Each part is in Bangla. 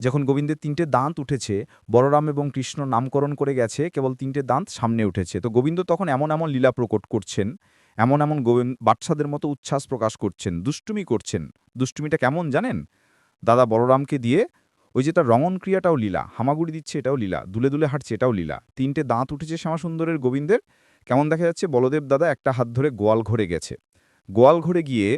যখন গোবিন্দের তিনটে দাঁত উঠেছে, বলরাম এবং কৃষ্ণ নামকরণ করে গেছে, কেবল তিনটে দাঁত সামনে উঠেছে। তো গোবিন্দ তখন এমন এমন লীলা প্রকট করছেন, এমন এমন গোবিন্দ বাচ্চাদের মতো উচ্ছ্বাস প্রকাশ করছেন, দুষ্টুমি করছেন। দুষ্টুমিটা কেমন জানেন? দাদা বলরামকে দিয়ে ওই যে তার রঙন ক্রিয়াটাও লীলা, হামাগুড়ি দিচ্ছে এটাও লীলা, দুলে দুলে হাঁটছে এটাও লীলা। তিনটে দাঁত উঠেছে শ্যামাসুন্দরের গোবিন্দের, কেমন দেখা যাচ্ছে বলদেব দাদা একটা হাত ধরে গোয়াল ঘরে গেছে। গোয়াল ঘরে গিয়ে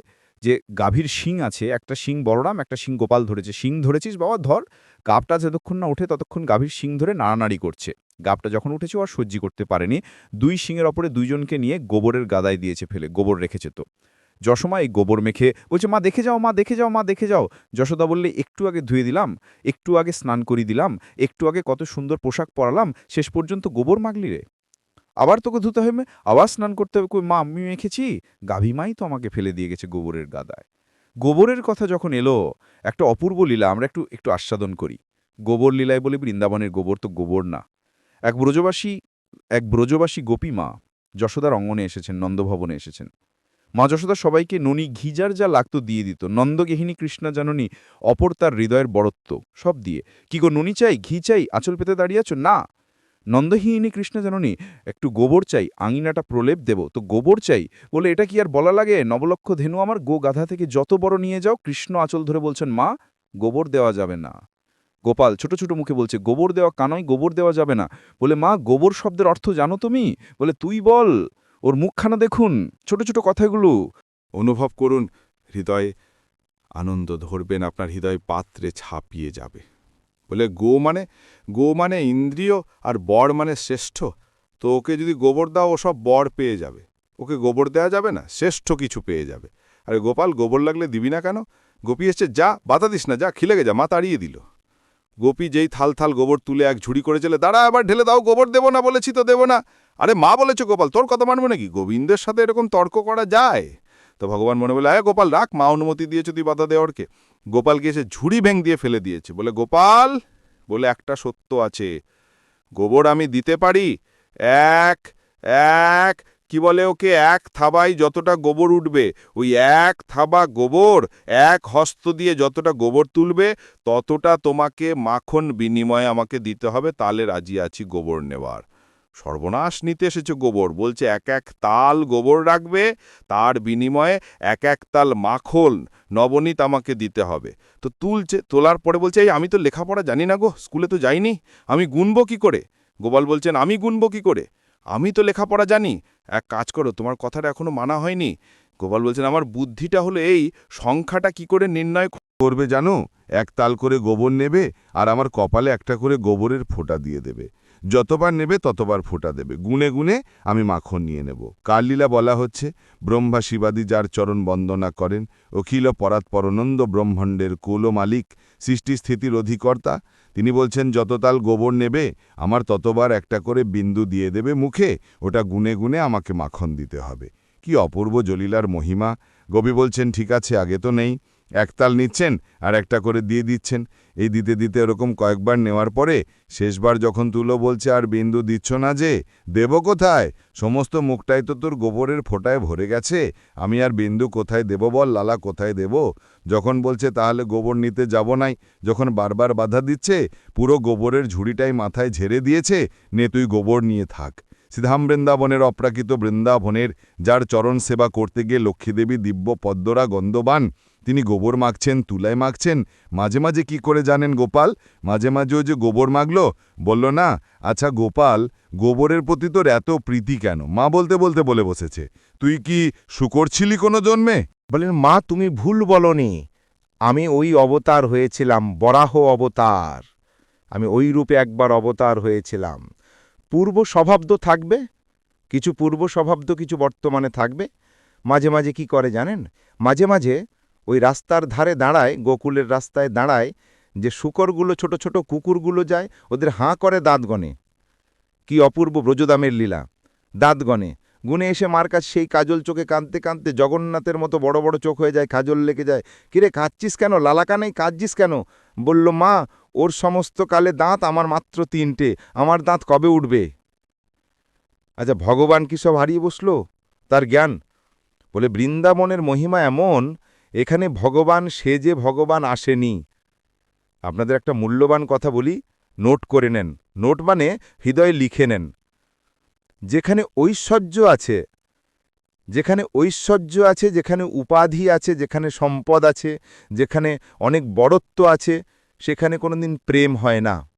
যে গাভীর শিং আছে, একটা শিং বলরাম, একটা শিং গোপাল ধরেছে। শিং ধরেছিস বাবা, ধর, গাবটা যতক্ষণ না ওঠে ততক্ষণ গাভীর শিং ধরে নাড়ানাড়ি করছে। গাবটা যখন উঠেছে আর সহ্য করতে পারেনি। দুই শিংয়ের ওপরে দুইজনকে নিয়ে গোবরের গাদায় দিয়েছে ফেলে, গোবর রেখেছে তো। যশোমা এই গোবর মেখে বলছে, মা, দেখে যাও, মা, দেখে যাও, মা, দেখে যাও। যশোদা বললে, একটু আগে ধুয়ে দিলাম, একটু আগে স্নান করি দিলাম, একটু আগে কত সুন্দর পোশাক পরালাম, শেষ পর্যন্ত গোবর মাগলি রে। আবার তোকে ধুতে হবে আবার স্নান করতে হবে। কই মা, আমি মেখেছি। গাভী মাই তো আমাকে ফেলে দিয়ে গেছে গোবরের গাদায়। গোবরের কথা যখন এলো, একটা অপূর্ব লীলা, আমরা একটু একটু আস্বাদন করি। গোবর লীলায় বলি বৃন্দাবনের গোবর তো গোবর না। এক ব্রজবাসী এক ব্রজবাসী গোপী মা যশোদার অঙ্গনে এসেছেন, নন্দভবনে এসেছেন। মা যশোদা সবাইকে ননী ঘিজার যা লাগতো দিয়ে দিত। নন্দগেহিনী কৃষ্ণা জাননী অপর তার হৃদয়ের বড়ত্ব সব দিয়ে। কি গো ননী চাই, ঘি চাই, আঁচল পেতে দাঁড়িয়ে আছো? না। নন্দহিনী কৃষ্ণ জাননী, একটু গোবর চাই, আঙিনাটা প্রলেপ দেব। তো গোবর চাই? বলে, এটা কি আর বলা লাগে? নবলক্ষ ধেনু আমার গো গাধা থেকে যত বড় নিয়ে যাও, কৃষ্ণ আঁচল ধরে বলছেন, মা, গোবর দেওয়া যাবে না। গোপাল ছোট ছোট মুখে বলছে, গোবর দেওয়া কানয় গোবর দেওয়া যাবে না। বলে, মা, গোবর শব্দের অর্থ জানো তুমি? বলে, তুই বল, ওর মুখখানা দেখুন, ছোট ছোট কথাগুলো। অনুভব করুন, হৃদয়ে আনন্দ ধরবেন, আপনার হৃদয় পাত্রে ছাপিয়ে যাবে। বলে গো মানে গো মানে ইন্দ্রিয় আর বর মানে শ্রেষ্ঠ। তো ওকে যদি গোবর দাও, ও সব বর পেয়ে যাবে। ওকে গোবর দেওয়া যাবে না, শ্রেষ্ঠ কিছু পেয়ে যাবে। আরে গোপাল, গোবর লাগলে দিবি না কেন? গোপী এসছে, যা বাতা দিস না, যা খিলেগে যা মা তাড়িয়ে দিল। গোপী যেই থাল থাল গোবর তুলে এক ঝুড়ি করে চলে দাঁড়া আবার ঢেলে দাও, গোবর দেবো না বলেছি তো দেবো না। আরে মা বলেছ গোপাল, তোর কথা মানবো নাকি? গোবিন্দের সাথে এরকম তর্ক করা যায়? তো ভগবান মনে বলে আয় গোপাল, রাখ, মা অনুমতি দিয়েছ তুই বাধা দেওয়ারকে। গোপাল এসে ঝুড়ি ভেং দিয়ে ফেলে দিয়েছে। বলে, গোপাল! বলে, একটা সত্য আছে। গোবর আমি দিতে পারি? এক এক, কি বলে ওকে? এক থাবায় যতটা গোবর উঠবে। ওই এক থাবা গোবর, এক হস্ত দিয়ে যতটা গোবর তুলবে, ততটা তোমাকে মাখন বিনিময়ে আমাকে দিতে হবে। তালে রাজি আছি গোবর নেওয়ার। সর্বনাশ নিতে এসেছে গোবর। বলছে, এক এক তাল গোবর রাখবে, তার বিনিময়ে এক এক তাল মাখন নবনীত আমাকে দিতে হবে। তো তুলছে, তোলার পরে বলছে, এই আমি তো লেখাপড়া জানি না গো, স্কুলে তো যাইনি, আমি গুনব কি করে? গোপাল বলছেন, আমি গুনব কি করে? আমি তো লেখাপড়া জানি। এক কাজ করো, তোমার কথাটা এখনও মানা হয়নি। গোপাল বলছেন, আমার বুদ্ধিটা হলো এই, সংখ্যাটা কি করে নির্ণয় করবে জানো? এক তাল করে গোবর নেবে, আর আমার কপালে একটা করে গোবরের ফোঁটা দিয়ে দেবে। যতবার নেবে ততবার ফোঁটা দেবে। গুনে গুনে আমি মাখন নিয়ে নেব। কালীলা বলা হচ্ছে? ব্রহ্মা শিবাদি যার চরণ বন্দনা করেন। অখিল পরাৎপরনন্দ ব্রহ্মাণ্ডের কুল মালিক, সৃষ্টি স্থিতির অধিকর্তা। তিনি বলছেন, যত তাল গোবর নেবে, আমার ততবার একটা করে বিন্দু দিয়ে দেবে মুখে। ওটা গুনে গুনে আমাকে মাখন দিতে হবে। কি অপূর্ব জলিলার মহিমা। গবি বলছেন, ঠিক আছে, আগে তো নেই। একতাল নিচ্ছেন আর একটা করে দিয়ে দিচ্ছেন। এই দিতে দিতে এরকম কয়েকবার নেওয়ার পরে শেষবার যখন তুলো বলছে, আর বিন্দু দিচ্ছ না যে, দেব কোথায়? সমস্ত মুখটাই তো তোর গোবরের ফোঁটায় ভরে গেছে। আমি আর বিন্দু কোথায় দেব বল, লালা কোথায় দেব? যখন বলছে, তাহলে গোবর নিতে যাব নাই। যখন বারবার বাধা দিচ্ছে, পুরো গোবরের ঝুড়িটাই মাথায় ঝেড়ে দিয়েছে, নে তুই গোবর নিয়ে থাক। সিধাম বৃন্দাবনের অপ্রাকৃত বৃন্দাবনের, যার চরণ সেবা করতে গিয়ে লক্ষ্মীদেবী দিব্য পদ্মরা গন্ধবান তিনি গোবর মাখছেন, তুলায় মাখছেন। মাঝে মাঝে কি করে জানেন গোপাল? মাঝে মাঝে ওই যে গোবর মাগল বলল, না আচ্ছা গোপাল, গোবরের প্রতি তোর এত প্রীতি কেন? মা বলতে বলতে বলে বসেছে। তুই কি শুকর ছিলি কোনো জন্মে? বলেন মা, তুমি ভুল বলনি। আমি ওই অবতার হয়েছিলাম, বরাহ অবতার। আমি ওই রূপে একবার অবতার হয়েছিলাম। পূর্ব স্বভাব্দ থাকবে। কিছু পূর্ব স্বভাব্দ কিছু বর্তমানে থাকবে। মাঝে মাঝে কি করে জানেন? মাঝে মাঝে ওই রাস্তার ধারে দাঁড়ায়, গোকুলের রাস্তায় দাঁড়ায়, যে শুকরগুলো, ছোট ছোট কুকুরগুলো যায়, ওদের হাঁ করে দাঁত গনে। কি অপূর্ব ব্রজদামের লীলা। দাঁত গনে। গুনে এসে মার কাছে সেই কাজল চোখে কাঁদতে কাঁদতে জগন্নাথের মতো বড় বড় চোখ হয়ে যায়, কাজল লেগে যায়। কিরে কাঁদছিস কেন? লালাকানেই কাঁদছিস কেন? বলল, মা, ওর সমস্ত কালে দাঁত আমার মাত্র তিনটে। আমার দাঁত কবে উঠবে? আচ্ছা ভগবান কি সব হারিয়ে বসল? তার জ্ঞান? বলে, বৃন্দাবনের মহিমা এমন এখানে ভগবান, সে যে ভগবান আসেনি। আপনাদের একটা মূল্যবান কথা বলি, নোট করে নেন। নোট মানে হৃদয়ে লিখে নেন। যেখানে ঐশ্বর্য আছে, যেখানে ঐশ্বর্য আছে, যেখানে উপাধি আছে, যেখানে সম্পদ আছে, যেখানে অনেক বড়ত্ব আছে, সেখানে কোনোদিন প্রেম হয় না।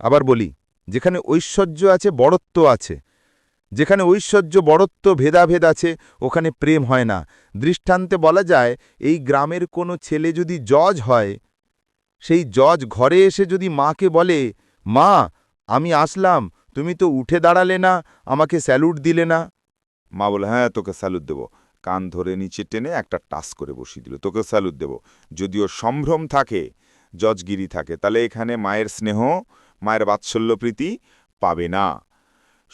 আবার বলি, যেখানে ঐশ্বর্য আছে, বড়ত্ব আছে যেখানে ঐশ্বর্য বড়ত্ব ভেদাভেদ আছে, ওখানে প্রেম হয় না। দৃষ্টান্তে বলা যায়, এই গ্রামের কোনো ছেলে যদি জজ হয়, সেই জজ ঘরে এসে যদি মাকে বলে, মা, আমি আসলাম, তুমি তো উঠে দাঁড়ালে না, আমাকে স্যালুট দিলে না। মা বলে হ্যাঁ তোকে স্যালুট দেবো। কান ধরে নিচে টেনে একটা টাস করে বসিয়ে দিল, তোকে স্যালুট দেবো। যদিও সম্ভ্রম থাকে, জজগিরি থাকে, তাহলে এখানে মায়ের স্নেহ, মায়ের বাৎসল্য প্রীতি পাবে না।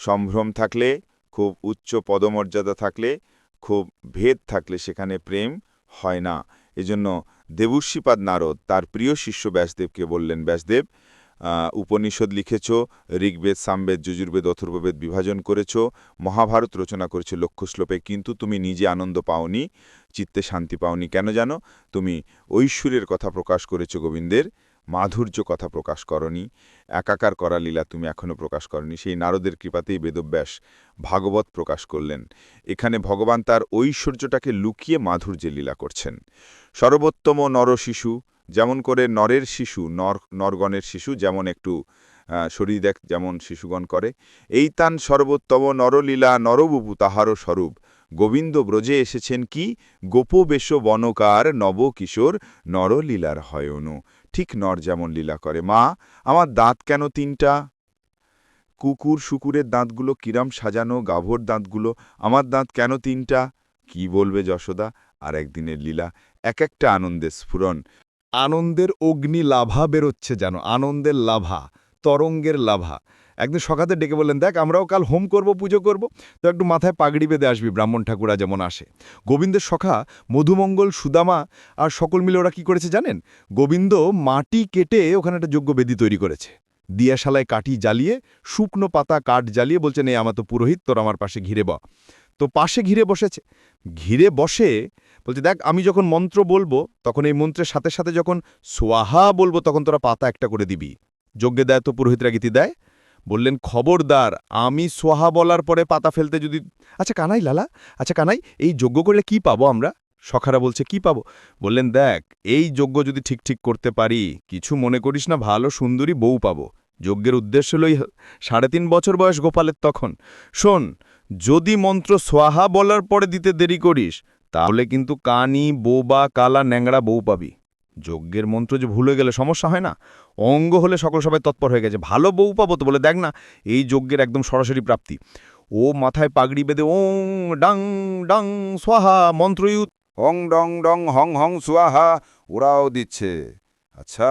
সম্ভ্রম থাকলে, খুব উচ্চ পদমর্যাদা থাকলে, খুব ভেদ থাকলে সেখানে প্রেম হয় না। এজন্য দেবুষীপাদ নারদ, তার প্রিয় শিষ্য ব্যাসদেবকে বললেন, ব্যাসদেব উপনিষদ লিখেছ, ঋগ্বেদ, সামবেদ, যজুর্বেদ, অথর্ববেদ বিভাজন করেছ, মহাভারত রচনা করেছ লক্ষ্য শ্লোপে কিন্তু তুমি নিজে আনন্দ পাওনি, চিত্তে শান্তি পাওনি। কেন জানো? তুমি ঐশ্বর্যের কথা প্রকাশ করেছ গোবিন্দের মাধুর্য কথা প্রকাশ করনি, একাকার করা লীলা তুমি এখনও প্রকাশ করনি, সেই নারদের কৃপাতেই বেদব্যাস ভাগবত প্রকাশ করলেন। এখানে ভগবান তার ঐশ্বর্যটাকে লুকিয়ে মাধুর্যে লীলা করছেন। সর্বোত্তম নরশিশু যেমন করে নরের শিশু, নর, নরগণের শিশু, যেমন একটু শরীর দেখ, যেমন শিশুগণ করে, এই তান সর্বোত্তম নরলীলা নরবুপু তাহারও স্বরূপ। গোবিন্দ ব্রজে এসেছেন কি? গোপবেশ বনকার নবকিশোর নরলীলার হয়নু। ঠিক নর যেমন লীলা করে। মা, আমার দাঁত কেন তিনটা? কুকুর শুকুরের দাঁতগুলো কিরাম সাজানো, গাভর দাঁতগুলো, আমার দাঁত কেন তিনটা? কি বলবে যশোদা? আর একদিনের লীলা এক একটা আনন্দের স্ফুরণ। আনন্দের অগ্নি লাভা বেরোচ্ছে যেন, আনন্দের লাভা, তরঙ্গের লাভা। একদিন সকালে ডেকে বললেন, দেখ, আমরাও কাল হোম করব, পুজো করব। তো একটু মাথায় পাগড়ি বেঁধে আসবি, ব্রাহ্মণ ঠাকুরা যেমন আসে। গোবিন্দের সখা, মধুমঙ্গল, সুদামা আর সকল মিলে ওরা কি করেছে জানেন? গোবিন্দ মাটি কেটে ওখানে একটা যোগ্য বেদি তৈরি করেছে। দিয়াশালায় কাঠি জ্বালিয়ে, শুকনো পাতা কাঠ জ্বালিয়ে বলছেন এই আমার তো পুরোহিত, তোর আমার পাশে ঘিরে ব তো পাশে ঘিরে বসেছে। ঘিরে বসে বলছে, দেখ, আমি যখন মন্ত্র বলব, তখন এই মন্ত্রের সাথে সাথে যখন সোয়াহা বলব, তখন তোরা পাতা একটা করে দিবি। যজ্ঞে দেয় তো পুরোহিতরা গীতি দেয় বললেন, খবরদার, আমি সোহা বলার পরে পাতা ফেলতে যদি আচ্ছা কানাই, লালা আচ্ছা কানাই, এই যজ্ঞ করলে কি পাবো আমরা? সখারা বলছে, কি পাবো? বললেন, দেখ, এই যজ্ঞ যদি ঠিক ঠিক করতে পারি, কিছু মনে করিস না, ভালো সুন্দরী বউ পাবো। যজ্ঞের উদ্দেশ্য হলই সাড়ে তিন বছর বয়স গোপালের তখন। শোন, যদি মন্ত্র সোয়াহা বলার পরে দিতে দেরি করিস, তাহলে কিন্তু কানি, বোবা, কালা, ন্যাংড়া বউ পাবি। যজ্ঞের মন্ত্র যে ভুলে গেলে সমস্যা হয় না? অঙ্গ হলে সকল সবাই তৎপর হয়ে গেছে। ভালো বউ পাবো তো বলে দেখ না, এই যজ্ঞের একদম সরাসরি প্রাপ্তি। ও মাথায় পাগড়ি বেঁধে ওং ডাং ডাং সোহা মন্ত্র ইউত হং ডং ডং হং হং সুয়াহা ওরাও দিচ্ছে। আচ্ছা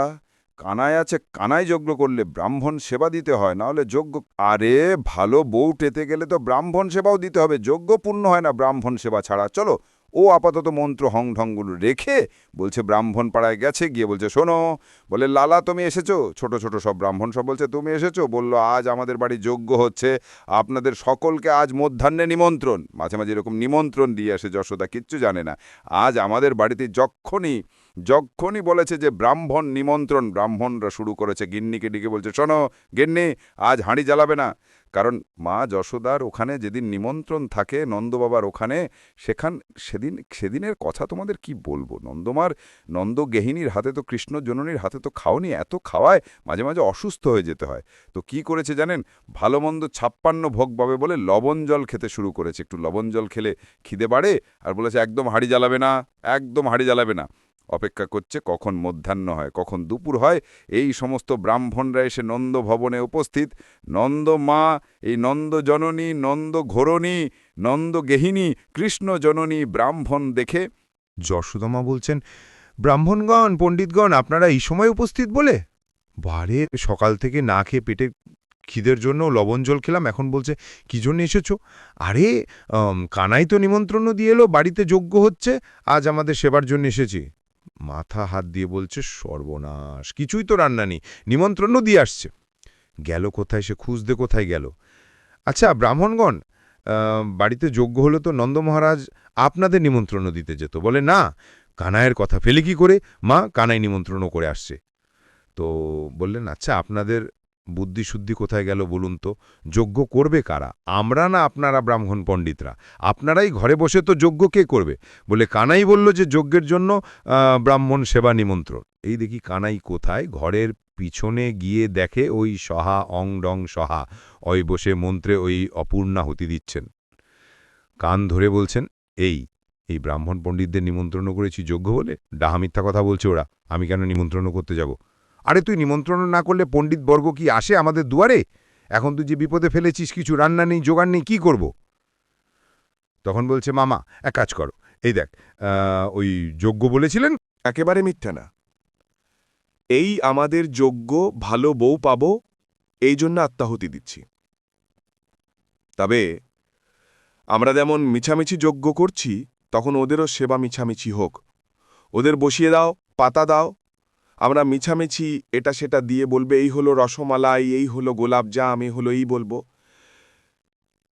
কানায় আছে, কানায় যজ্ঞ করলে ব্রাহ্মণ সেবা দিতে হয়, না হলে যজ্ঞ আরে ভালো বউ টেতে গেলে তো ব্রাহ্মণ সেবাও দিতে হবে। যজ্ঞ পূর্ণ হয় না ব্রাহ্মণ সেবা ছাড়া। চলো ও আপাতত মন্ত্র হং ঢংগুলো রেখে বলছে ব্রাহ্মণ পাড়ায় গেছে। গিয়ে বলছে, শোনো। বলে, লালা, তুমি এসেছ? ছোট ছোট সব ব্রাহ্মণ সব বলছে, তুমি এসেছ? বলল, আজ আমাদের বাড়ি যোগ্য হচ্ছে। আপনাদের সকলকে আজ মধ্যাহ্নে নিমন্ত্রণ। মাঝে মাঝে এরকম নিমন্ত্রণ দিয়ে আসে, যশোদা কিচ্ছু জানে না। আজ আমাদের বাড়িতে যক্ষণই যক্ষণই বলেছে যে, ব্রাহ্মণ নিমন্ত্রণ। ব্রাহ্মণরা শুরু করেছে গিন্নিকে ডেকে বলছে, শোনো গিন্নি, আজ হাঁড়ি জ্বালাবে না। কারণ মা যশোদার ওখানে যেদিন নিমন্ত্রণ থাকে নন্দবাবার ওখানে, সেখান, সেদিন, সেদিনের কথা তোমাদের কি বলব? নন্দমার নন্দ গেহিনীর হাতে তো কৃষ্ণ জননীর হাতে তো খাওনি, এত খাওয়ায় মাঝে মাঝে অসুস্থ হয়ে যেতে হয়। তো কি করেছে জানেন? ভালো মন্দ ছাপ্পান্ন ভোগ পাবে বলে লবণ জল খেতে শুরু করেছে। একটু লবণ জল খেলে খিদে বাড়ে আর বলেছে, একদম হাঁড়ি জ্বালাবে না, একদম হাঁড়ি জ্বালাবে না। অপেক্ষা করছে কখন মধ্যাহ্ন হয়, কখন দুপুর হয়। এই সমস্ত ব্রাহ্মণরা এসে নন্দ ভবনে উপস্থিত। নন্দ মা, এই নন্দ জননী, নন্দ ঘোরণী, নন্দ গেহিনী, কৃষ্ণ জননী ব্রাহ্মণ দেখে যশোদামা বলছেন, ব্রাহ্মণগণ, পণ্ডিতগণ, আপনারা এই সময় উপস্থিত বলে? বারে, সকাল থেকে না খেয়ে পেটে খিদের জন্য লবণ জল খেলাম, এখন বলছে, কি জন্য এসেছ? আরে কানাই তো নিমন্ত্রণও দিয়ে এলো, বাড়িতে যোগ্য হচ্ছে, আজ আমাদের সেবার জন্য এসেছি। মাথা হাত দিয়ে বলছে, সর্বনাশ, কিছুই তো রান্না নেই, নিমন্ত্রণও দিয়ে আসছে। গেল কোথায় সে? খুঁজতে কোথায় গেল? আচ্ছা ব্রাহ্মণগণ বাড়িতে যোগ্য হলে তো নন্দ মহারাজ আপনাদের নিমন্ত্রণও দিতে যেত। বলে, না কানায়ের কথা। ফেলে কি করে? মা কানাই নিমন্ত্রণও করে আসছে। তো বললেন আচ্ছা আপনাদের বুদ্ধি শুদ্ধি কোথায় গেল বলুন তো? যজ্ঞ করবে কারা? আমরা না আপনারা ব্রাহ্মণ পণ্ডিতরা? আপনারাই ঘরে বসে তো যজ্ঞ কে করবে? বলে কানাই বলল যে যজ্ঞের জন্য ব্রাহ্মণ সেবা নিমন্ত্রণ। এই দেখি কানাই কোথায়? ঘরের পিছনে গিয়ে দেখে ওই সহা অং ডং সহা। ওই বসে মন্ত্রে ওই অপূর্ণাহুতি দিচ্ছেন। কান ধরে বলছেন, এই এই ব্রাহ্মণ পণ্ডিতদের নিমন্ত্রণ করেছি যোগ্য বলে? ডাহা মিথ্যা কথা বলছে ওরা। আমি কেন নিমন্ত্রণ করতে যাব? আরে তুই নিমন্ত্রণ না করলে পণ্ডিত বর্গ কি আসে আমাদের দুয়ারে? এখন তুই যে বিপদে ফেলেছিস, কিছু রান্না নেই, জোগাড় নেই, কী করব? তখন বলছে, মামা, এক কাজ করো। এই দেখ ওই যোগ্য বলেছিলেন? একেবারে মিথ্যা না। এই আমাদের যোগ্য ভালো বউ পাব, এই জন্য আত্মাহুতি দিচ্ছি। তবে আমরা যেমন মিছামিছি যজ্ঞ করছি, তখন ওদেরও সেবা মিছামিছি হোক। ওদের বসিয়ে দাও, পাতা দাও আমরা মিছামিছি এটা সেটা দিয়ে বলবে, এই হলো রসমালাই, এই হলো গোলাপজাম, এই হলো এই বলব।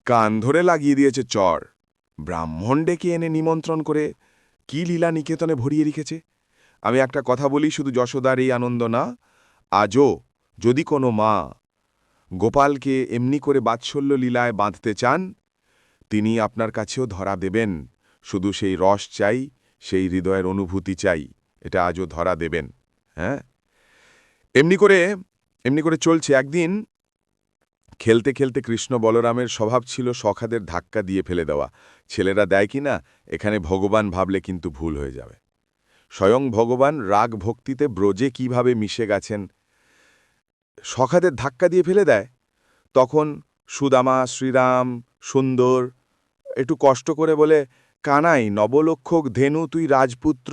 কান ধরে লাগিয়ে দিয়েছে চর। ব্রাহ্মণ ডেকে এনে নিমন্ত্রণ করে কি লীলা নিকেতনে ভরিয়ে রেখেছে? আমি একটা কথা বলি, শুধু যশোদার এই আনন্দ না, আজও যদি কোনো মা গোপালকে এমনি করে বাৎসল্য লীলায় বাঁধতে চান, তিনি আপনার কাছেও ধরা দেবেন। শুধু সেই রস চাই, সেই হৃদয়ের অনুভূতি চাই, এটা আজও ধরা দেবেন। হ্যাঁ? এমনি করে এমনি করে চলছে। একদিন খেলতে খেলতে কৃষ্ণ বলরামের স্বভাব ছিল সখাদের ধাক্কা দিয়ে ফেলে দেওয়া। ছেলেরা দেয় কি না, এখানে ভগবান ভাবলে কিন্তু ভুল হয়ে যাবে। স্বয়ং ভগবান রাগ ভক্তিতে ব্রজে কীভাবে মিশে গেছেন, সখাদের ধাক্কা দিয়ে ফেলে দেয়। তখন সুদামা, শ্রীরাম, সুন্দর একটু কষ্ট করে বলে, কানাই, নবলক্ষক ধেনু, তুই রাজপুত্র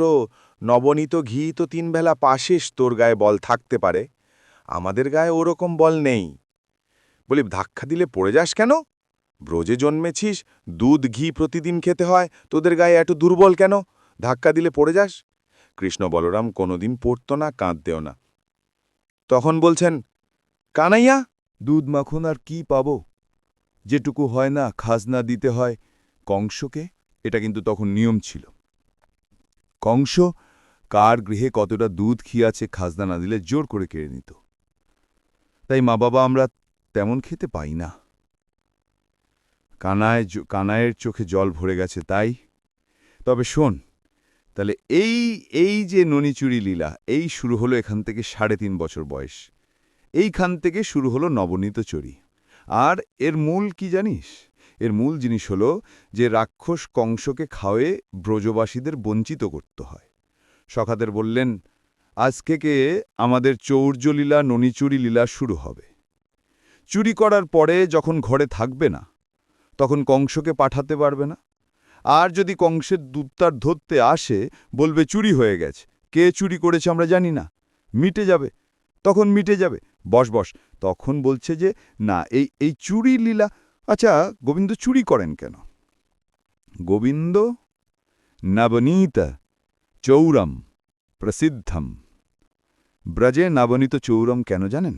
নবনীত ঘি তো তিনবেলা পাশিস তোর গায়ে বল থাকতে পারে। আমাদের গায়ে ওরকম বল নেই। বলি, ধাক্কা দিলে পড়ে যাস কেন? ব্রজে জন্মেছিস, দুধ ঘি প্রতিদিন খেতে হয়, তোদের গায়ে এত দুর্বল কেন? ধাক্কা দিলে পড়ে যাস? কৃষ্ণ বলরাম কোনোদিন পড়ত না, কাঁদতেও না। তখন বলছেন, কানাইয়া, দুধ মাখন আর কি পাব? যেটুকু হয় না, খাজনা দিতে হয়। কংসকে? এটা কিন্তু তখন নিয়ম ছিল। কংস কার গৃহে কতটা দুধ খিয়াছে খাজনা না দিলে জোর করে কেড়ে নিত। তাই মা বাবা আমরা তেমন খেতে পাই না। কানায় কানায়ের চোখে জল ভরে গেছে তাই। তবে শোন, তাহলে এই এই যে ননিচুরি লীলা, এই শুরু হলো এখান থেকে সাড়ে তিন বছর বয়স। এইখান থেকে শুরু হলো নবনীত চরি। আর এর মূল কি জানিস? এর মূল জিনিস হলো যে রাক্ষস কংসকে খাওয়ে ব্রজবাসীদের বঞ্চিত করতে হয়। সখাদের বললেন আজ থেকে আমাদের চৌর্যলীলা ননিচুরি লীলা শুরু হবে। চুরি করার পরে যখন ঘরে থাকবে না, তখন কংসকে পাঠাতে পারবে না। আর যদি কংসের দুধটার ধরতে আসে, বলবে চুরি হয়ে গেছে। কে চুরি করেছে আমরা জানি না। মিটে যাবে। তখন মিটে যাবে। বস বস, তখন বলছে যে, না, এই এই চুরি লীলা আচ্ছা গোবিন্দ চুরি করেন কেন? গোবিন্দ, নবনীত চৌরম, প্রসিদ্ধম। ব্রজে নবনীত চৌরম কেন জানেন?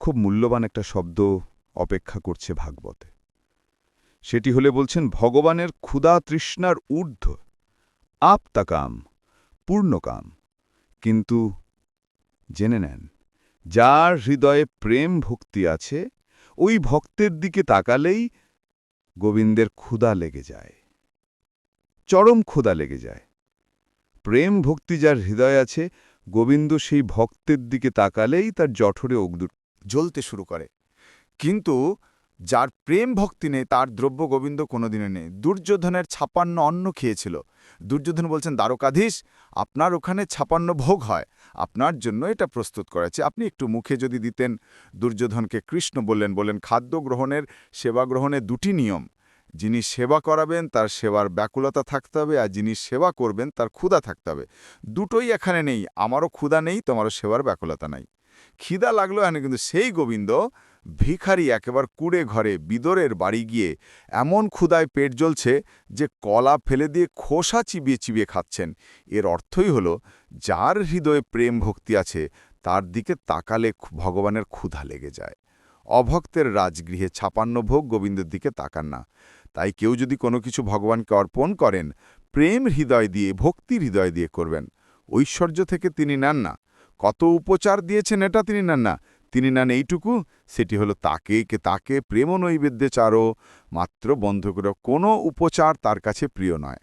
খুব মূল্যবান একটা শব্দ অপেক্ষা করছে ভাগবতে। সেটি হলে বলছেন, ভগবানের ক্ষুধা তৃষ্ণার ঊর্ধ্ব, আপতাকাম, পূর্ণকাম। কিন্তু জেনে নেন, যার হৃদয়ে প্রেম ভক্তি আছে, ওই ভক্তের দিকে তাকালেই গোবিন্দের ক্ষুধা লেগে যায়, চরম ক্ষুধা লেগে যায়। প্রেম ভক্তি যার হৃদয় আছে, গোবিন্দ সেই ভক্তের দিকে তাকালেই তার জঠরে অগ্দুর জ্বলতে শুরু করে। কিন্তু যার প্রেম ভক্তি নেই, তার দ্রব্য গোবিন্দ কোনোদিনে নেই। দুর্যোধনের ছাপান্ন অন্ন খেয়েছিল। দুর্যোধন বলছেন, দ্বারকাধীশ, আপনার ওখানে ছাপান্ন ভোগ হয়। আপনার জন্য এটা প্রস্তুত করেছে। আপনি একটু মুখে যদি দিতেন। দুর্যোধনকে কৃষ্ণ বললেন, বলেন, খাদ্য গ্রহণের সেবা গ্রহণের দুটি নিয়ম। যিনি সেবা করাবেন, তার সেবার ব্যাকুলতা থাকতে হবে আর যিনি সেবা করবেন, তার ক্ষুধা থাকতে হবে। দুটোই এখানে নেই। আমারও ক্ষুধা নেই, তোমারও সেবার ব্যাকুলতা নাই। খিদা লাগল এখানে কিন্তু সেই গোবিন্দ ভিখারি একেবার কুড়ে ঘরে বিদরের বাড়ি গিয়ে এমন ক্ষুদায় পেট জ্বলছে যে কলা ফেলে দিয়ে খোসা চিবিয়ে চিবিয়ে খাচ্ছেন। এর অর্থই হল, যার হৃদয়ে প্রেম ভক্তি আছে, তার দিকে তাকালে ভগবানের ক্ষুধা লেগে যায়। অভক্তের রাজগৃহে ছাপান্ন ভোগ গোবিন্দের দিকে তাকান না। তাই কেউ যদি কোনো কিছু ভগবানকে অর্পণ করেন, প্রেম হৃদয় দিয়ে ভক্তির হৃদয় দিয়ে করবেন। ঐশ্বর্য থেকে তিনি নেন না। কত উপচার দিয়েছেন এটা তিনি নেন না। তিনি নেন এইটুকু, সেটি হলো তাকে কে তাকে প্রেম নৈবেদ্যে চারো, মাত্র বন্ধ করে কোনো উপচার তার কাছে প্রিয় নয়।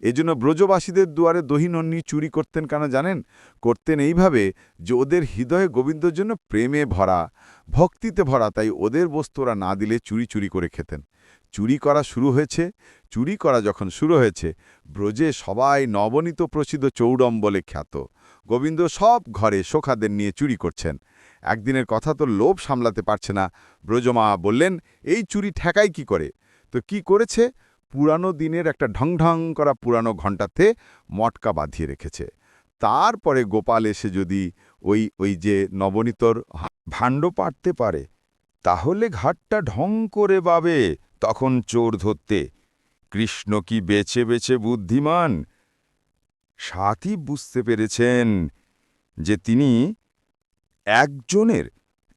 এজন্য ব্রজবাসীদের দুয়ারে দহিনন্নি চুরি করতেন কেন জানেন? করতেন এইভাবে যে ওদের হৃদয়ে গোবিন্দর জন্য প্রেমে ভরা, ভক্তিতে ভরা, তাই ওদের বস্তুরা না দিলে চুরি চুরি করে খেতেন। চুরি করা শুরু হয়েছে। চুরি করা যখন শুরু হয়েছে, ব্রজে সবাই নবনীত প্রসিদ্ধ চৌড়ম বলে খ্যাত। গোবিন্দ সব ঘরে শোখাদের নিয়ে চুরি করছেন। একদিনের কথা তো লোভ সামলাতে পারছে না। ব্রজমা বললেন, এই চুরি ঠেকাই কি করে? তো কি করেছে? পুরানো দিনের একটা ঢং ঢং করা পুরানো ঘণ্টাতে মটকা বাঁধিয়ে রেখেছে। তারপরে গোপাল এসে যদি ওই ওই যে নবনীতর ভাণ্ড পারতে পারে, তাহলে ঘাটটা ঢং করে পাবে। তখন চোর ধরতে, কৃষ্ণ কি বেছে বেছে বুদ্ধিমান? সাথী বুঝতে পেরেছেন যে তিনি একজনের,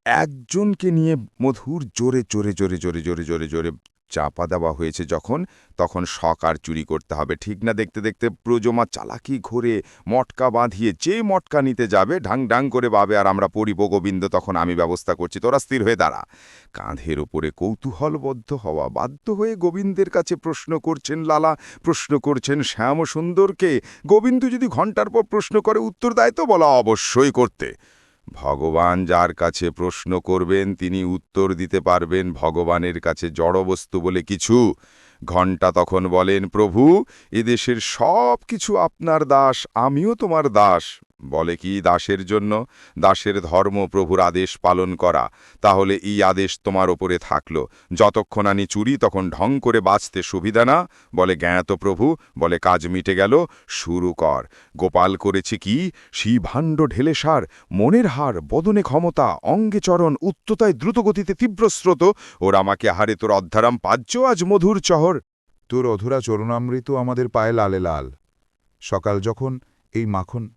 একজনকে নিয়ে মধুর জোরে জোরে জোরে জোরে জোরে জোরে জোরে চাপা দেওয়া হয়েছে যখন, তখন সকার চুরি করতে হবে। ঠিক না দেখতে দেখতে প্রজমা চালাকি ঘুরে, মটকা বাঁধিয়ে, যে মটকা নিতে যাবে, ঢাং ঢাং করে বাবে আর আমরা পড়িব গোবিন্দ, তখন আমি ব্যবস্থা করছি, তোরা স্থির হয়ে দাঁড়া। কাঁধের ওপরে কৌতূহলবদ্ধ হওয়া, বাধ্য হয়ে গোবিন্দের কাছে প্রশ্ন করছেন লালা, প্রশ্ন করছেন শ্যাম সুন্দরকে গোবিন্দ যদি ঘণ্টার পর প্রশ্ন করে, উত্তর দেয় তো বলা অবশ্যই করতে। ভগবান যার কাছে প্রশ্ন করবেন, তিনি উত্তর দিতে পারবেন, ভগবানের কাছে জড়বস্তু বলে কিছু। ঘণ্টা তখন বলেন, প্রভু এদেশের সব কিছু আপনার দাস, আমিও তোমার দাস। বলে কি দাসের জন্য? দাসের ধর্ম প্রভুর আদেশ পালন করা। তাহলে এই আদেশ তোমার ওপরে থাকল। যতক্ষণ আনি চুরি, তখন ঢং করে বাঁচতে সুবিধা না? বলে জ্ঞাত প্রভু, বলে কাজ মিটে গেল, শুরু কর। গোপাল করেছে কি? শিভাণ্ড ঢেলে সার, মনের হার, বদনে ক্ষমতা, অঙ্গে চরণ উত্ততায় দ্রুতগতিতে তীব্র স্রোত। ওর আমাকে হারে তোর অধ্যারাম পাজ্য আজ মধুর চহর। তোর অধুরা চরণামৃত আমাদের পায়ে লালে লাল। সকাল যখন এই মাখন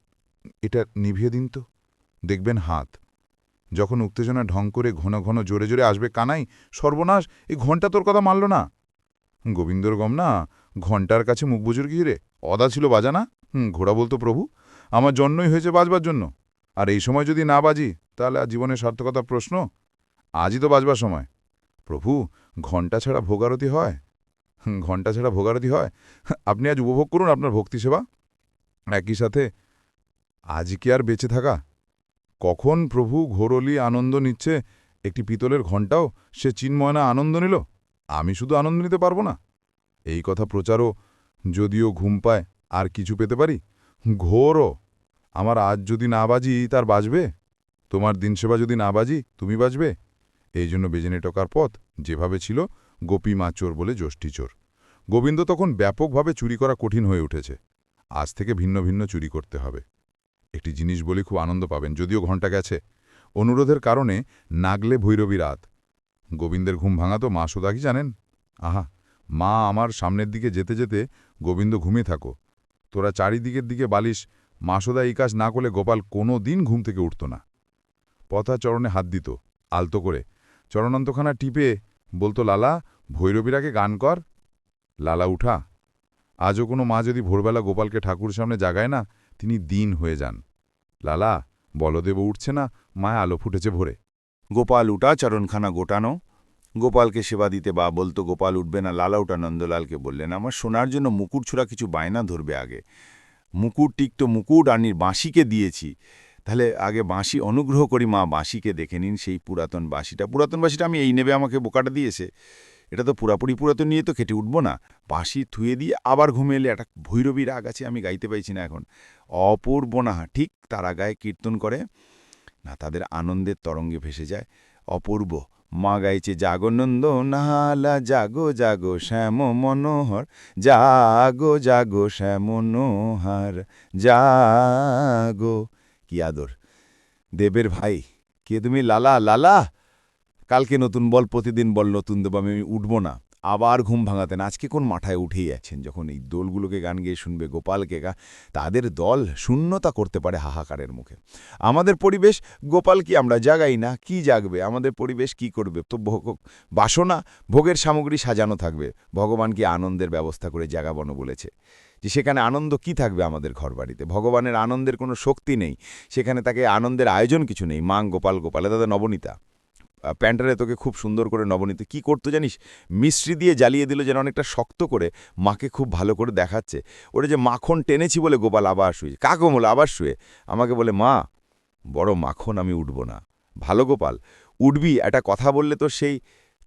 এটা নিভিয়ে দিন তো। দেখবেন হাত। যখন উত্তেজনা ঢং করে ঘন ঘন জোরে জোরে আসবে কানাই, সর্বনাশ, এই ঘণ্টা তোর কথা মানল না। গোবিন্দর গম না ঘণ্টার কাছে মুখ বুজুর কি রে? অদা ছিল বাজা না হুম, ঘোড়া বলতো প্রভু, আমার জন্যই হয়েছে বাজবার জন্য। আর এই সময় যদি না বাজি, তাহলে আর জীবনের সার্থকতা প্রশ্ন? আজই তো বাজবার সময়। প্রভু ঘণ্টা ছাড়া ভোগারতি হয়? ঘণ্টা ছাড়া ভোগারতি হয়? আপনি আজ উপভোগ করুন আপনার ভক্তি সেবা। একই সাথে আজ কি আর বেঁচে থাকা? কখন প্রভু ঘোরলি আনন্দ নিচ্ছে? একটি পিতলের ঘণ্টাও সে চিন্ময়না আনন্দ নিল? আমি শুধু আনন্দ নিতে পারব না। এই কথা প্রচারও যদিও ঘুম পায়, আর কিছু পেতে পারি? ঘোরও! আমার আজ যদি না বাজি, তার বাজবে? তোমার দিনসেবা যদি না বাজি, তুমি বাজবে? এই জন্য বেজেনে টকার পথ যেভাবে ছিল, গোপী মা চোর বলে যষ্টি চোর। গোবিন্দ তখন ব্যাপকভাবে চুরি করা কঠিন হয়ে উঠেছে। আজ থেকে ভিন্ন ভিন্ন চুরি করতে হবে। একটি জিনিস বলে খুব আনন্দ পাবেন, যদিও ঘণ্টা গেছে। অনুরোধের কারণে নাগলে ভৈরবী রাত। গোবিন্দের ঘুম ভাঙা তো মা সুদা কি জানেন? আহা, মা আমার সামনের দিকে যেতে যেতে গোবিন্দ ঘুমিয়ে থাকো। তোরা চারিদিকের দিকে বালিশ মাসোদা এই কাজ না করলে গোপাল কোনো দিন ঘুম থেকে উঠত না। পথা চরণে হাত দিত, আলতো করে। চরণান্তখানা টিপে বলতো, লালা, ভৈরবীরাকে গান কর। লালা, উঠা। আজও কোনো মা যদি ভোরবেলা গোপালকে ঠাকুর সামনে জাগায় না তিনি দিন হয়ে যান। লালা বলদেব উঠছে না, মায় আলো ফুটেছে ভোরে। গোপাল উঠা, চরণখানা গোটানো। গোপালকে সেবা দিতে বা বলতো, গোপাল উঠবে না। লালা উঠা, নন্দলালকে বললেন, আমার সোনার জন্য মুকুট ছোড়া কিছু বায়না ধরবে আগে। মুকুট টিকতো মুকুট, আনির বাঁশিকে দিয়েছি। তাহলে আগে বাঁশি অনুগ্রহ করি মা, বাঁশিকে দেখে নিন সেই পুরাতন বাঁশিটা। পুরাতন বাঁশিটা আমি এই নেবে আমাকে বোকাটা দিয়েছে। এটা তো পুরাপুরি পুরাতন নিয়ে তো খেটে উঠবো না। বাঁশি থুয়ে দিয়ে আবার ঘুমে এলে একটা ভৈরবী রাগ আছে, আমি গাইতে পাইছি না এখন। অপূর্ব না, ঠিক তারা গায়ে কীর্তন করে, না তাদের আনন্দের তরঙ্গে ভেসে যায়। অপূর্ব, মা গাইছে জাগনন্দ নালা জাগো জাগো শ্যাম মনোহর, জাগো জাগো শ্যাম মনোহর, জাগো। কি আদর। দেবের ভাই, কে তুমি? লালা লালা! কালকে নতুন বল, প্রতিদিন বল নতুন দেব, আমি উঠব না। আবার ঘুম ভাঙাতেন। আজকে কোন মাঠায় উঠেই আছেন? যখন এই দোলগুলোকে গান গেয়ে শুনবে, গোপালকে গা তাদের দল শূন্যতা করতে পারে হাহাকারের মুখে। আমাদের পরিবেশ, গোপাল কি আমরা জাগাই না? কি জাগবে? আমাদের পরিবেশ কি করবে? তো ভোগ, বাসনা, ভোগের সামগ্রী সাজানো থাকবে। ভগবান কি আনন্দের ব্যবস্থা করে জাগাবনো বলেছে? যে সেখানে আনন্দ কি থাকবে আমাদের ঘরবাড়িতে? ভগবানের আনন্দের কোনো শক্তি নেই। সেখানে তাকে আনন্দের আয়োজন কিছু নেই। মাং, গোপাল, গোপালে, দাদা, নবনীতা। প্যান্টারে তোকে খুব সুন্দর করে নবনীতা, কি করতো জানিস? মিশ্রি দিয়ে জ্বালিয়ে দিল যেন অনেকটা শক্ত করে, মাকে খুব ভালো করে দেখাচ্ছে। ওটা যে মাখন টেনেছি বলে গোপাল আবার শুয়ে, কাকো বলে আবার শুয়ে। আমাকে বলে, মা, বড় মাখন আমি উঠব না। ভালো গোপাল, উঠবি, একটা কথা বললে তো সেই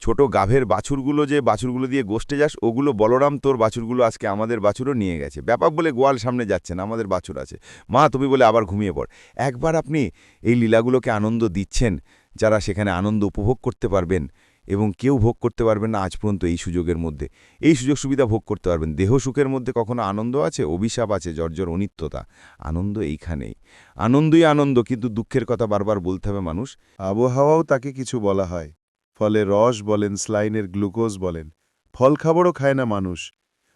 ছোট গাভের বাছুরগুলো যে বাছুরগুলো দিয়ে গোষ্ঠে যাস, ওগুলো বলরাম তোর বাছুরগুলো আজকে আমাদের বাছুরও নিয়ে গেছে। ব্যাপার বলে গোয়াল সামনে যাচ্ছে না, আমাদের বাছুর আছে। মা, তুমি বলে আবার ঘুমিয়ে পড়। একবার আপনি এই লীলাগুলোকে আনন্দ দিচ্ছেন যারা সেখানে আনন্দ উপভোগ করতে পারবেন এবং কেউ ভোগ করতে পারবেন না আজ পর্যন্ত এই সুযোগের মধ্যে। এই সুযোগ সুবিধা ভোগ করতে পারবেন। দেহ সুখের মধ্যে কখনো আনন্দ আছে? অভিশাপ আছে? জর্জর অনিত্যতা। আনন্দ এইখানেই। আনন্দই আনন্দ, কিন্তু দুঃখের কথা বারবার বলতে হবে মানুষ। আবহাওয়াও তাকে কিছু বলা হয়। ফলে রস বলেন, স্লাইনের গ্লুকোজ বলেন, ফল খাবারও খায় না মানুষ।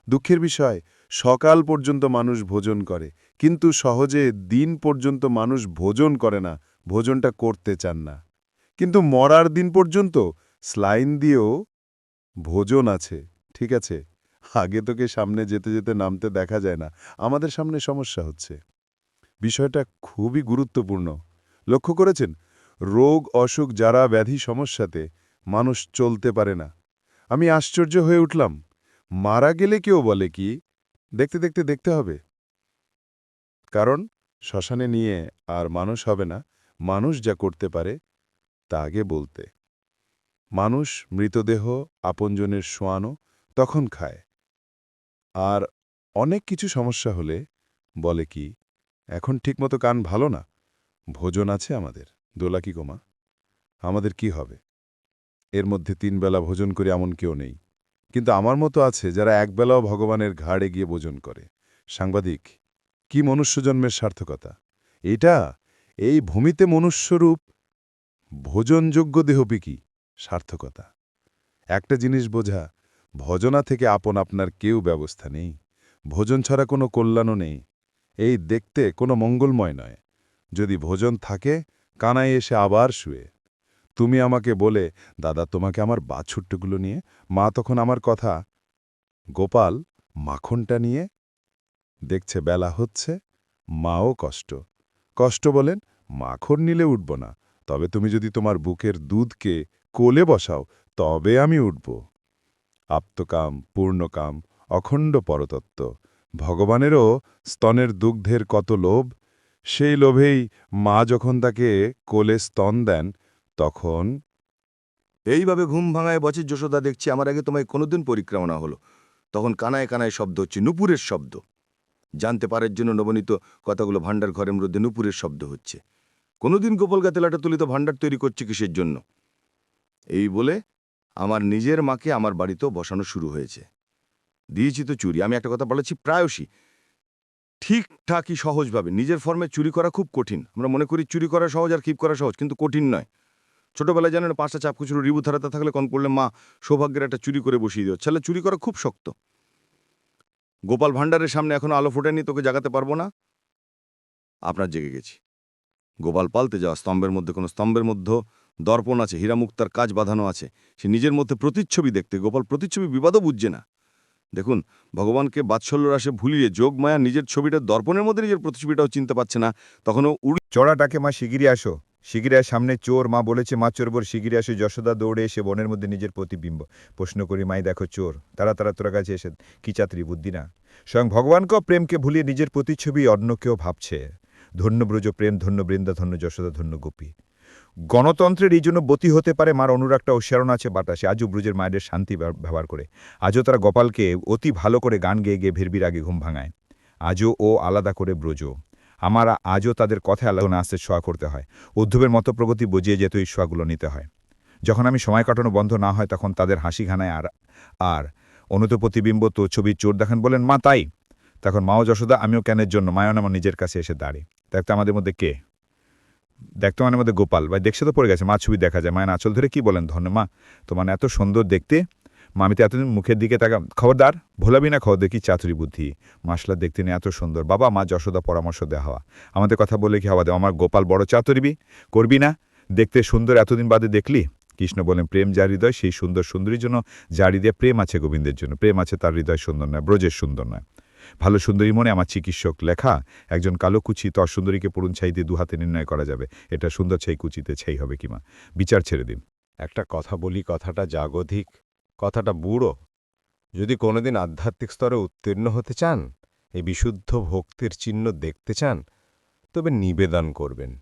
দুঃখের বিষয়, সকাল পর্যন্ত মানুষ ভোজন করে, কিন্তু সহজে দিন পর্যন্ত মানুষ ভোজন করে না, ভোজনটা করতে চান না। কিন্তু মরার দিন পর্যন্ত স্লাইন দিয়েও ভোজন আছে, ঠিক আছে? আগে তোকে সামনে যেতে যেতে নামতে দেখা যায় না। আমাদের সামনে সমস্যা হচ্ছে। বিষয়টা খুবই গুরুত্বপূর্ণ। লক্ষ্য করেছেন? রোগ, অসুখ, যারা ব্যাধি সমস্যাতে মানুষ চলতে পারে না। আমি আশ্চর্য হয়ে উঠলাম। মারা গেলে কেউ বলে কি? দেখতে দেখতে দেখতে হবে। কারণ, শ্মশানে নিয়ে আর মানুষ হবে না। মানুষ যা করতে পারে তা আগে বলতে, মানুষ মৃতদেহ আপনজনের শোয়ানো তখন খায়। আর অনেক কিছু সমস্যা হলে বলে কি, এখন ঠিকমতো কান ভালো না? ভোজন আছে আমাদের, দোলা কি গোমা আমাদের কি হবে? এর মধ্যে তিন বেলা ভোজন করে এমন কেউ নেই। কিন্তু আমার মতো আছে যারা একবেলাও ভগবানের ঘাড়ে গিয়ে ভোজন করে। সাংবাদিক, কি মনুষ্যজন্মের সার্থকতা? এটা, এই ভূমিতে মনুষ্যরূপ ভোজনযোগ্য দেহপি কি? সার্থকতা। একটা জিনিস বোঝা, ভজনা থেকে আপন আপনার কেউ ব্যবস্থা নেই। ভোজন ছাড়া কোনো কল্যাণও নেই। এই দেখতে কোনো মঙ্গলময় নয়। যদি ভোজন থাকে কানাই এসে আবার শুয়ে। তুমি আমাকে বলে, দাদা, তোমাকে আমার বাছুরটুগুলো নিয়ে, মা তখন আমার কথা, গোপাল, মাখনটা নিয়ে, দেখছে বেলা হচ্ছে, মাও কষ্ট। কষ্ট বলেন, মাখন নিলে উঠব না। তবে তুমি যদি তোমার বুকের দুধকে কোলে বসাও, তবে আমি উঠব। আপ্তকাম, পূর্ণকাম, অখণ্ড পরতত্ত্ব, ভগবানেরও স্তনের দুগ্ধের কত লোভ, সেই লোভেই মা যখন তাকে কোলে স্তন দেন, তখন এইভাবে ঘুম ভাঙায় বছর যশোদা দেখছি আমার আগে তোমায় কোনোদিন পরিক্রমণা হলো। তখন কানায় কানায় শব্দ হচ্ছে, নুপুরের শব্দ। জানতে পারার জন্য নবনীত কথাগুলো ভাণ্ডার ঘরের মধ্যে নুপুরের শব্দ হচ্ছে। কোনোদিন গোপালগা তেলাটা তুলিত ভাণ্ডার তৈরি করছে কিসের জন্য? এই বলে আমার নিজের মাকে আমার বাড়িতেও বসানো শুরু হয়েছে। দিয়েছি তো চুরি। আমি একটা কথা বলেছি, প্রায়শই। ঠিকঠাকই সহজভাবে। নিজের ফর্মে চুরি করা খুব কঠিন। আমরা মনে করি চুরি করা সহজ আর কিপ করা সহজ, কিন্তু কঠিন নয়। ছোটবেলায় জানেন, পাঁচটা চাপ চাপকুচুরো রিবু ধারাতে থাকলে কন পড়লে মা সৌভাগ্যের একটা চুরি করে বসিয়ে দিও। ছেলে, চুরি করা খুব শক্ত। গোপাল ভাণ্ডারের সামনে এখনও আলো ফোটেনি, তোকে জাগাতে পারব না। আপনার জেগে গেছি। গোপাল পালতে যাওয়া স্তম্ভের মধ্যে কোনো স্তম্ভের মধ্যে দর্পণ আছে, হীরামুক্তার কাজ বাঁধানো আছে। সে নিজের মধ্যে প্রতিচ্ছবি দেখতে, গোপাল প্রতিচ্ছবি বিবাদও বুঝছে না। দেখুন, ভগবানকে বাৎসল্য রাসে ভুলিয়ে যোগমায়া নিজের ছবিটা দর্পণের মধ্যে নিজের প্রতিচ্ছবিটাও চিনতে পারছে না। তখনও উড়ি চড়াটাকে মা শিগিরি আসো। শিগিরি আয় সামনে চোর, মা বলেছে, মা চোর বর শিগিরি আসে, যশোদা দৌড়ে এসে বনের মধ্যে নিজের প্রতিবিম্ব। প্রশ্ন করি, মাই দেখো চোর, তারা তারা তোরা কাছে এসে, কি চাতরি, বুদ্ধি না? স্বয়ং ভগবানকেও প্রেমকে ভুলিয়ে নিজের প্রতিচ্ছবি অন্য কেউ ভাবছে। ধন্য ব্রজ প্রেম ধন্য বৃন্দা ধন্য যশোদা, ধন্য গোপী। গণতন্ত্রের এই জন্য বতী হতে পারে মার অনুরাগটা উচ্চারণ আছে বাতাসে। আজও ব্রুজের মায়েদের শান্তি ব্যবহার করে। আজও তারা গোপালকে অতি ভালো করে গান গেয়ে গিয়ে ভিড়বির আগে ঘুম ভাঙায়। আজও ও আলাদা করে ব্রজ আমার আজও তাদের কথায় আলোচনা আসতে শোয়া করতে হয়। উদ্ধবের মতো প্রগতি বুঝিয়ে যেত এই শোয়াগুলো নিতে হয়। যখন আমি সময় কাটানো বন্ধ না হয় তখন তাদের হাসি ঘানায় আর আর অনুত প্রতিবিম্ব তো ছবির চোর দেখান বলেন, মা, তাই? তখন মাও যশোদা, আমিও কেনের জন্য? মায়ন আমার নিজের কাছে এসে দাঁড়ি। দেখতো আমাদের মধ্যে কে? দেখতো আমাদের মধ্যে গোপাল। ভাই, দেখছে তো পড়ে গেছে মা ছবি দেখা যায়। মায়ের আঁচল ধরে কি বলেন? ধন্য মা, তোমার এত সুন্দর দেখতে। মা, আমি তো এতদিন মুখের দিকে তাকা খবরদার, ভোলাবি না খবর দেখি চাতুরি বুদ্ধি। মাসলা দেখতে নিয়ে এত সুন্দর। বাবা, মা, যশোদা, পরামর্শ দেওয়া হওয়া। আমাদের কথা বলে কি হওয়া দেওয়া আমার গোপাল বড় চাতুরিবি, করবি না? দেখতে সুন্দর এতদিন বাদে দেখলি? কৃষ্ণ বলেন, প্রেম যার হৃদয়, সেই সুন্দর সুন্দরীর জন্য যার হৃদয়ে প্রেম আছে গোবিন্দের জন্য। প্রেম আছে তার হৃদয় সুন্দর নয়, ব্রজের সুন্দর নয়। ভালো সুন্দরী মনে আমার চিকিৎসক লেখা, একজন কালো কুচি তর সুন্দরীকে পড়ুন ছাই দিয়ে দুহাতে নির্ণয় করা যাবে। এটা সুন্দর ছাই কুচিতে ছাই হবে কিমা। বিচার ছেড়ে দিন। একটা কথা বলি, কথাটা জাগধিক কথাটা বুড়ো। যদি কোনোদিন আধ্যাত্মিক স্তরে উত্তীর্ণ হতে চান, এই বিশুদ্ধ ভক্তির চিহ্ন দেখতে চান, তবে নিবেদন করবেন।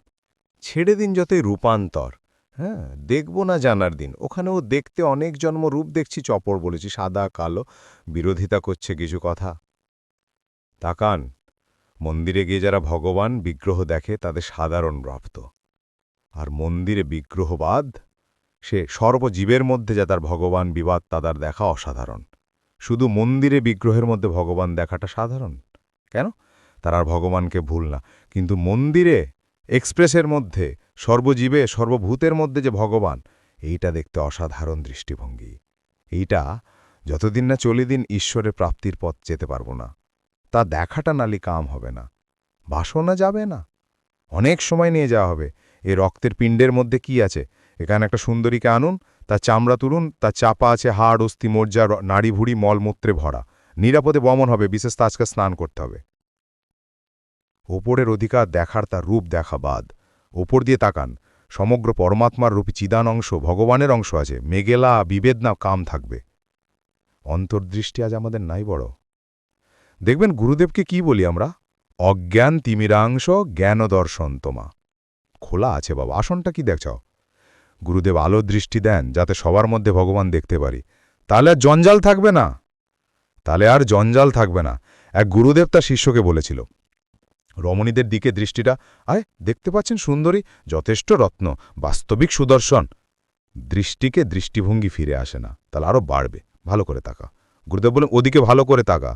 ছেড়ে দিন যতই রূপান্তর হ্যাঁ? দেখব না জানার দিন। ওখানেও দেখতে অনেক জন্ম রূপ দেখছি চপর বলেছি, সাদা, কালো, বিরোধিতা করছে কিছু কথা। তাকান। মন্দিরে গিয়ে যারা ভগবান বিগ্রহ দেখে, তাদের সাধারণ প্রাপ্ত আর মন্দিরে বিগ্রহবাদ? সে সর্বজীবের মধ্যে যা তার ভগবান বিবাদ তাদার দেখা অসাধারণ। শুধু মন্দিরে বিগ্রহের মধ্যে ভগবান দেখাটা সাধারণ? কেন? তার আর ভগবানকে ভুল না। কিন্তু মন্দিরে, এক্সপ্রেসের মধ্যে, সর্বজীবে, সর্বভূতের মধ্যে যে ভগবান, এইটা দেখতে অসাধারণ দৃষ্টিভঙ্গি। এইটা যতদিন না চলিদিন ঈশ্বরের প্রাপ্তির পথ যেতে পারব না। তা দেখাটা নালি কাম হবে না। বাসনা যাবে না? অনেক সময় নিয়ে যাওয়া হবে। এ রক্তের পিণ্ডের মধ্যে কি আছে? এখানে একটা সুন্দরীকে আনুন, তার চামড়া তুলুন, তার চাপা আছে হাড়, অস্থি মজ্জা র- নাড়ি, ভুড়ি মলমূত্রে ভরা। নিরাপদে বমন হবে, বিশেষ তাজকে স্নান করতে হবে। ওপরের অধিকার দেখার তার রূপ দেখা বাদ। ওপর দিয়ে তাকান। সমগ্র পরমাত্মার রূপী চিদান অংশ, ভগবানের অংশ আছে। মেগেলা বিবেদ না কাম থাকবে। অন্তর্দৃষ্টি আজ আমাদের নাই বড়। দেখবেন গুরুদেবকে কি বলি আমরা? অজ্ঞান তিমিরাংশ জ্ঞানদর্শন তোমা খোলা আছে বাবা, আসনটা কি দেখছাও? গুরুদেব আলো দৃষ্টি দেন, যাতে সবার মধ্যে ভগবান দেখতে পারি। তাহলে আর জঞ্জাল থাকবে না। তাহলে আর জঞ্জাল থাকবে না। এক গুরুদেব তার শিষ্যকে বলেছিল, রমণীদের দিকে দৃষ্টিটা, আয়, দেখতে পাচ্ছেন সুন্দরী, যথেষ্ট রত্ন, বাস্তবিক সুদর্শন। দৃষ্টিকে দৃষ্টিভঙ্গি ফিরে আসে না, তাহলে আরও বাড়বে। ভালো করে তাকা গুরুদেব বলেন ওদিকে ভালো করে তাকা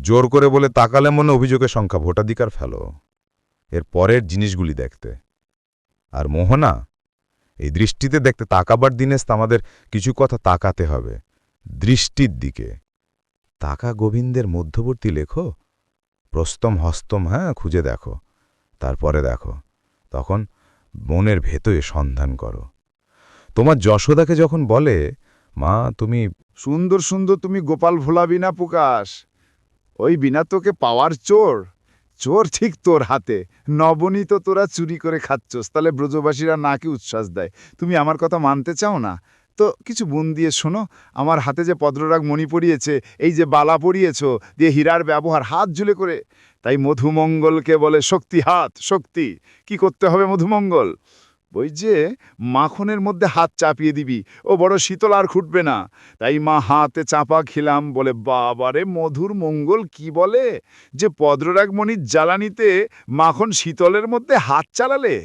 জোর করে বলে তাকালে মনে অভিযোগের সংখ্যা ভোটাধিকার ফেলো। এর পরের জিনিসগুলি দেখতে। আর মোহনা, এই দৃষ্টিতে দেখতে তাকাবার দিনে আমাদের কিছু কথা তাকাতে হবে। দৃষ্টির দিকে। তাকা গোবিন্দের মধ্যবর্তী লেখো? প্রস্তম হস্তম হ্যাঁ খুঁজে দেখো। তারপরে দেখো। তখন মনের ভেতরে সন্ধান করো। তোমার যশোদাকে যখন বলে, মা, তুমি সুন্দর সুন্দর, তুমি গোপাল ভোলাবি না, প্রকাশ? ওই বিনা তোকে পাওয়ার চোর। চোর ঠিক তোর হাতে। নবনীত তোরা চুরি করে খাচ্ছস, তাহলে ব্রজবাসীরা নাকি উচ্ছ্বাস দেয়? তুমি আমার কথা মানতে চাও না? তো কিছু বোন দিয়ে শোনো, আমার হাতে যে পদ্ররাগ মণি পড়িয়েছে, এই যে বালা পরিয়েছ দিয়ে হীরার ব্যবহার হাত ঝুলে করে। তাই মধুমঙ্গলকে বলে শক্তি হাত, শক্তি। কি করতে হবে মধুমঙ্গল? ওই যে মাখনের মধ্যে হাত চাপিয়ে দিবি, ও বড় শীতল আর খুঁটবে না। তাই মা হাতে চাপা খেলাম বলে, বাবারে মধুর মঙ্গল কি বলে যে পদ্ররাগমণির জ্বালানিতে মাখন শীতলের মধ্যে হাত চালালে?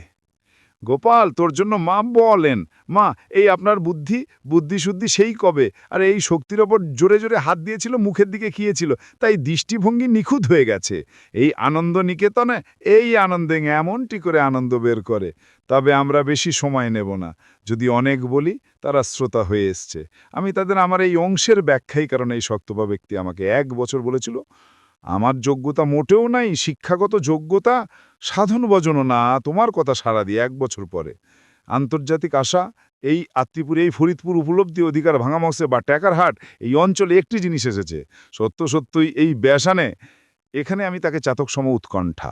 গোপাল, তোর জন্য মা বলেন। মা, এই আপনার বুদ্ধি বুদ্ধি শুদ্ধি সেই কবে? আর, এই শক্তির ওপর জোরে জোরে হাত দিয়েছিল, মুখের দিকে খেয়েছিল। তাই দৃষ্টিভঙ্গি নিখুঁত হয়ে গেছে। এই আনন্দ নিকেতনে এই আনন্দে এমনটি করে আনন্দ বের করে। তবে আমরা বেশি সময় নেব না। যদি অনেক বলি, তারা শ্রোতা হয়ে এসছে। আমি তাদের আমার এই অংশের ব্যাখ্যাই কারণ এই শক্তবা ব্যক্তি আমাকে এক বছর বলেছিল আমার যোগ্যতা মোটেও নাই, শিক্ষাগত যোগ্যতা, সাধন ভজনও না, তোমার কথা সারা দিয়ে এক বছর পরে। আন্তর্জাতিক আশা, এই আত্মীপুর এই ফরিদপুর উপলব্ধি অধিকার ভাঙামক্সে বা ট্যাকারহাট এই অঞ্চলে একটি জিনিস এসেছে। সত্য সত্যই এই ব্যাসানে, এখানে আমি তাকে চাতক সম উৎকণ্ঠা।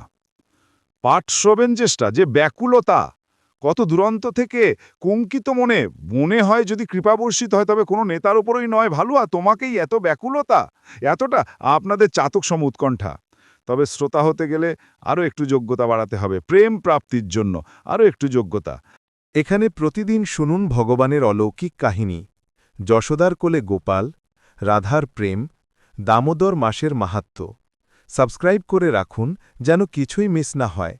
পাঠ শ্রবেন চেষ্টা, যে ব্যাকুলতা কত দুরন্ত থেকে কঙ্কিত মনে মনে হয় যদি কৃপাবর্ষিত হয়, তবে কোনো নেতার উপরই নয়। ভালুয়া, তোমাকেই এত ব্যাকুলতা, এতটা আপনাদের চাতক সম উৎকণ্ঠা। তবে শ্রোতা হতে গেলে আরও একটু যোগ্যতা বাড়াতে হবে। প্রেম প্রাপ্তির জন্য আরও একটু যোগ্যতা। এখানে প্রতিদিন শুনুন ভগবানের অলৌকিক কাহিনী। যশোদার কোলে গোপাল, রাধার প্রেম, দামোদর মাসের মাহাত্ম্য সাবস্ক্রাইব করে রাখুন, যেন কিছুই মিস না হয়।